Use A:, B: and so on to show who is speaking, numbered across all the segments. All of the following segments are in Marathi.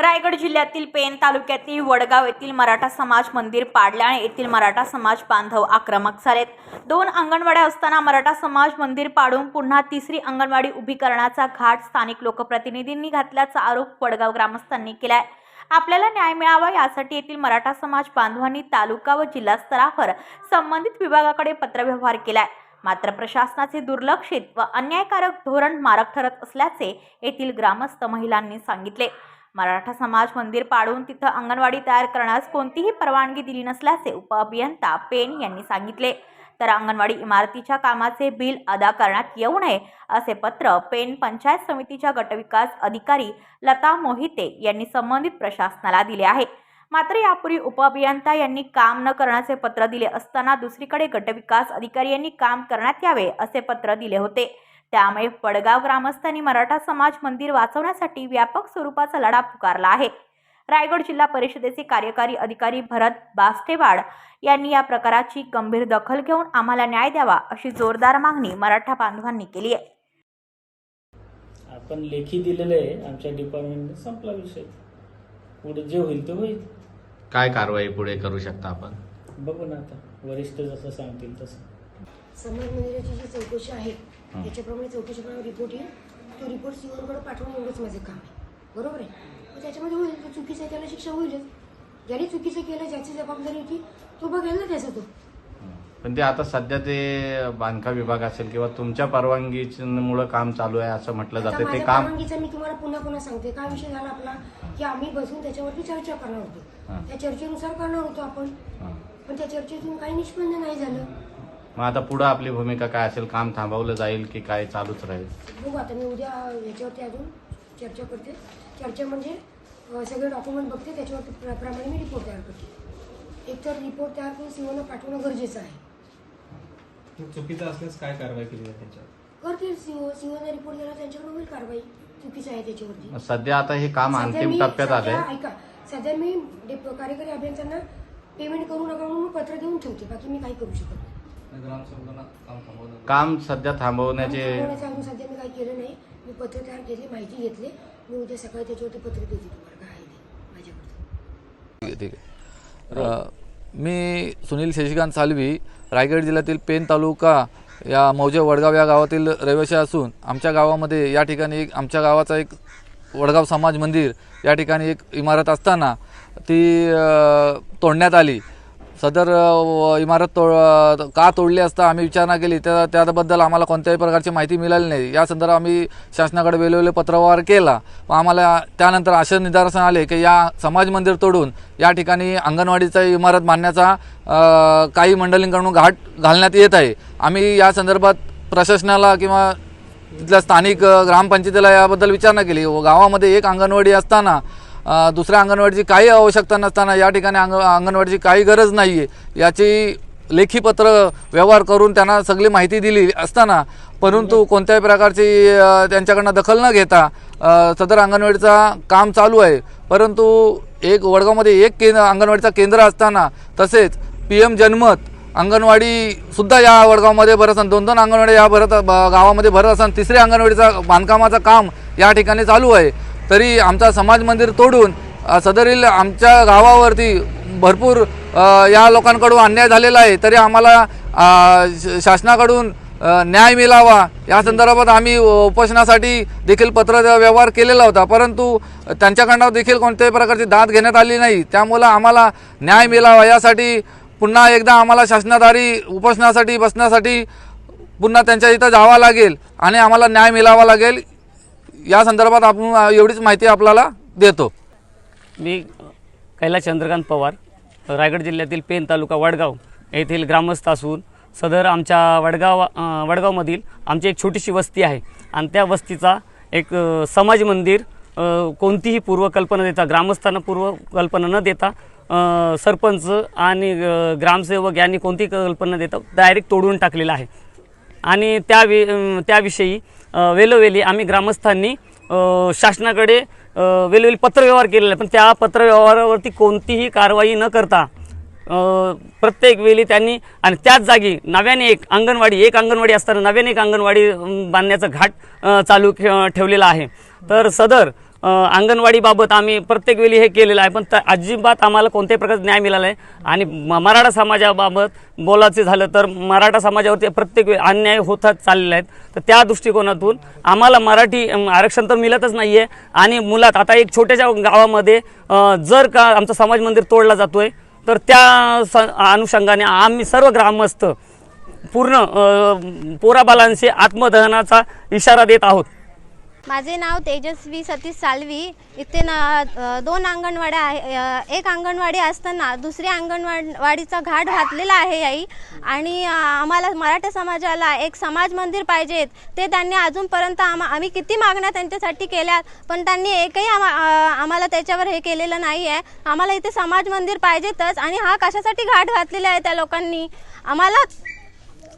A: रायगड जिल्ह्यातील पेन तालुक्यातील वडगाव येथील मराठा समाज मंदिर पाडल्याने येथील मराठा समाज बांधव आक्रमक झालेत. दोन अंगणवाड्या असताना मराठा समाज मंदिर पाडून पुन्हा तिसरी अंगणवाडी उभी करण्याचा घाट स्थानिक लोकप्रतिनिधींनी घातल्याचा आरोप वडगाव ग्रामस्थांनी केलाय. आपल्याला न्याय मिळावा यासाठी येथील मराठा समाज बांधवांनी तालुका व जिल्हा स्तरावर संबंधित विभागाकडे पत्रव्यवहार केलाय. मात्र प्रशासनाचे दुर्लक्षित व अन्यायकारक धोरण मारक ठरत असल्याचे येथील ग्रामस्थ महिलांनी सांगितले. मराठा समाज मंदिर पाडून तिथं अंगणवाडी तयार करण्यास कोणतीही परवानगी दिली नसल्याचे उपअभियंता पेन यांनी सांगितले. तर अंगणवाडी इमारतीच्या कामाचे बिल अदा करण्यात येऊ नये असे पत्र पेन पंचायत समितीच्या गटविकास अधिकारी लता मोहिते यांनी संबंधित प्रशासनाला दिले आहे. मात्र यापूर्वी उपअभियंता यांनी काम न करण्याचे पत्र दिले असताना दुसरीकडे गटविकास अधिकारी यांनी काम करण्यात यावे असे पत्र दिले होते. त्यामुळे वडगाव ग्रामस्थांनी मराठा समाज मंदिर वाचवण्यासाठी व्यापक स्वरूपाचा लढा पुकारला आहे. रायगड जिल्हा परिषदेचे कार्यकारी अधिकारी भरत बास्टेवाड यांनी या प्रकाराची गंभीर दखल घेऊन आम्हाला न्याय द्यावा अशी जोरदार मागणी मराठा बांधवांनी केली आहे.
B: आपण लेखी दिलेलं आहे. आमच्या डिपार्टमेंटने संपला विषय. पुढे जे होईल ते होईल.
C: काय कारवाई पुढे करू शकता आपण?
B: बघू ना आता. वरिष्ठ जसं सांगतील तसं.
D: समाज मंदिराची जी चौकशी आहे त्याच्याप्रमाणे चौकशीप्रमाणे रिपोर्ट येईल. तो रिपोर्ट सीओकडे पाठवून एवढंच माझं काम आहे. बरोबर आहे? मग त्याच्यामध्ये होईल जो चुकीचं आहे त्याला शिक्षा होईलच. ज्याने चुकीचं केलं ज्याची जबाबदारी होती तो बघेल ना त्याचा तो.
C: पण ते आता सध्या ते बांधकाम विभाग असेल किंवा तुमच्या परवानगीमुळे काम चालू आहे असं म्हटलं जाते ते काम
D: परवानगीचा मी तुम्हाला पुन्हा पुन्हा सांगते. काय विषय झाला आपला? की आम्ही बसून त्याच्यावरती चर्चा करणार. होतो. त्या चर्चेनुसार करणार होतो आपण. पण त्या चर्चेतून काही निष्पन्न नाही झालं.
C: मग आता पुढे आपली भूमिका काय असेल काम थांबवलं जाईल की काय चालूच राहील?
D: बघू आता मी उद्या याच्यावरती अजून चर्चा करते. चर्चा म्हणजे अं, सगळे डॉक्युमेंट बघते त्याच्यावरती प्र- प्रमाणे मी रिपोर्ट तयार करते. एक तर रिपोर्ट तयार करून सीओनं पाठवणं गरजेचं आहे.
E: चुकीचं असल्यास काय कारवाई केली जाते त्याच्यावर?
D: करतील सीओ सीओनं रिपोर्ट दिला त्यांच्याकडून होईल कारवाई. चुकीचं आहे त्याच्यावरती.
C: सध्या आता हे काम
D: सध्या
C: अंतिम
D: मी-
C: टप्प्यात
D: सध्या-
C: आलंय.
D: ऐका सध्या मी डेप- कार्यकारी अभियंत्यांना पेमेंट करू नका म्हणून पत्र देऊन ठेवते बाकी मी काही करू शकत नाही.
E: काम
C: सध्या
D: काम
C: थांबवण्याचे
D: थांबवण्याचं अजून सध्या मी काही केलं नाही. मी पत्र तयार केले माहिती घेतली. मी उद्या सकाळी त्याच्यावरती पत्र देते तुम्हाला काय आहे ते माझ्याकडे
F: ठीक आहे. अ, मी सुनील शशिकांत सालवी रायगड जिल्ह्यातील पेन तालुका या मौजे वडगाव या गावातील रहिवासी असून आमच्या गावामध्ये या ठिकाणी एक आमच्या गावाचा एक वडगाव समाज मंदिर या ठिकाणी एक इमारत असताना ती अ, तोडण्यात आली. सदर व- इमारत तोड का तोडली असता आम्ही विचारणा केली. त्या त्याबद्दल आम्हाला कोणत्याही प्रकारची माहिती मिळाली नाही. या संदर्भात आम्ही शासनाकडे वेळोवेळी पत्रव्यवहार केला. व आम्हाला त्यानंतर असे निदर्शन आले की या समाज मंदिर तोडून या ठिकाणी अंगणवाडीचा इमारत बांधण्याचा काही मंडळींकडून घाट घालण्यात येत आहे. आम्ही या संदर्भात प्रशासनाला किंवा तिथल्या स्थानिक ग्रामपंचायतीला याबद्दल विचारणा केली. व गावामध्ये एक अंगणवाडी असताना दुसऱ्या अंगणवाडीची काही आवश्यकता नसताना या ठिकाणी अंग अंगणवाडीची काही गरज नाही आहे याची लेखी पत्र व्यवहार करून त्यांना सगळी माहिती दिली असताना परंतु कोणत्याही प्रकारची त्यांच्याकडनं दखल न घेता सदर अंगणवाडीचा काम चालू आहे. परंतु एक वडगावमध्ये एक केंद्र अंगणवाडीचा केंद्र असताना तसेच पी एम जनमत अंगणवाडी सुद्धा या वडगावमध्ये भरत असताना दोन दोन अंगणवाडी या भरत गावामध्ये भरत असताना तिसऱ्या अंगणवाडीचा बांधकामाचं काम या ठिकाणी चालू आहे. तरी आमचा समाज मंदिर तोडून सदरील आमच्या गावावरती भरपूर या लोकांकडून अन्याय झालेला आहे तरी आम्हाला श- शासनाकडून न्याय मिळावा. या संदर्भात आम्ही उपोषणासाठी देखील पत्र व्यवहार केलेला होता परंतु त्यांच्याकडनं देखील कोणत्याही प्रकारची दाद घेण्यात आली नाही. त्यामुळं आम्हाला न्याय मिळावा. यासाठी पुन्हा एकदा आम्हाला शासनाधारी उपोषणासाठी बसण्यासाठी पुन्हा त्यांच्या इथं जावं लागेल आणि आम्हाला न्याय मिळावा लागेल. या संदर्भात आपण एवढीच माहिती आपल्याला देतो.
G: मी कैलास चंद्रकांत पवार रायगड जिल्ह्यातील पेन तालुका वडगाव येथील ग्रामस्थ असून सदर आमच्या वडगाव वडगावमधील आमची एक छोटीशी वस्ती आहे. आणि त्या वस्तीचा एक समाज मंदिर कोणतीही पूर्वकल्पना देता ग्रामस्थांना पूर्वकल्पना न देता सरपंच आणि ग्रामसेवक यांनी कोणतीही कल्पना देता डायरेक्ट तोडून टाकलेलं आहे. आणि त्या वि त्याविषयी वेलोवेली आम्ही ग्रामस्थांनी शासनाकडे वेलोवेली पत्रव्यवहार केलेला आहे. पण त्या पत्रव्यवहारावरती कोणतीही कारवाई न करता प्रत्येक वेळी त्यांनी आणि त्याच जागी नव्याने एक अंगणवाडी एक अंगणवाडी असताना नव्याने एक अंगणवाडी बांधण्याचा घाट चालू ठेवलेला आहे. तर सदर अंगणवाडीबाबत आम्ही प्रत्येक वेळी हे केलेलं आहे पण अजिबात आम्हाला कोणत्याही प्रकारचा न्याय मिळाला आहे आणि म- मराठा समाजाबाबत बोलायचं झालं तर मराठा समाजावरती प्रत्येक वेळी अन्याय होतात चाललेले आहेत. तर त्या दृष्टिकोनातून आम्हाला मराठी आरक्षण तर मिळतच नाही आहे आणि मुलात आता एक छोट्याशा गावामध्ये जर का आमचं समाज मंदिर तोडला जातोय तर त्या स अनुषंगाने आम्ही सर्व ग्रामस्थ पूर्ण पोराबालांशी आत्मदहनाचा इशारा देत आहोत.
H: माझे नाव तेजस्वी सतीश सालवी. इथे ना दोन अंगणवाड्या आहे एक अंगणवाडी असताना दुसरी अंगणवाडीचा घाट घातलेला आहे आई. आणि आम्हाला मराठा समाजाला एक समाज मंदिर पाहिजेत ते त्यांनी अजूनपर्यंत आम्हा आम्ही किती मागण्या त्यांच्यासाठी केल्या पण त्यांनी एकही आम्हा आम्हाला त्याच्यावर हे केलेलं नाही आहे आम्हाला इथे समाज मंदिर पाहिजेतच. आणि हा कशासाठी घाट घातलेला आहे त्या लोकांनी? आम्हाला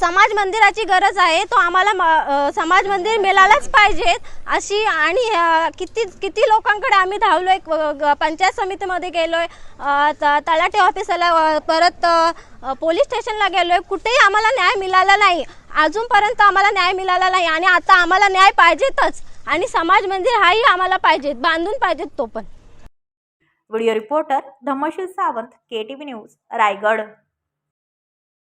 H: समाज मंदिराची गरज आहे तो आम्हाला म- समाज मंदिर मिळालंच पाहिजेत अशी आणि किती किती लोकांकडे आम्ही धावलो आहे ग- पंचायत समितीमध्ये गेलो आहे त- ऑफिसला परत पोलीस स्टेशनला गेलो आहे कुठेही आम्हाला न्याय मिळाला नाही. अजूनपर्यंत आम्हाला न्याय मिळाला नाही आणि आता आम्हाला न्याय पाहिजेतच. आणि समाज मंदिर हाही आम्हाला पाहिजेत बांधून पाहिजेत तो पण.
A: Video reporter Dhamshil Sawant K T V news Raigad.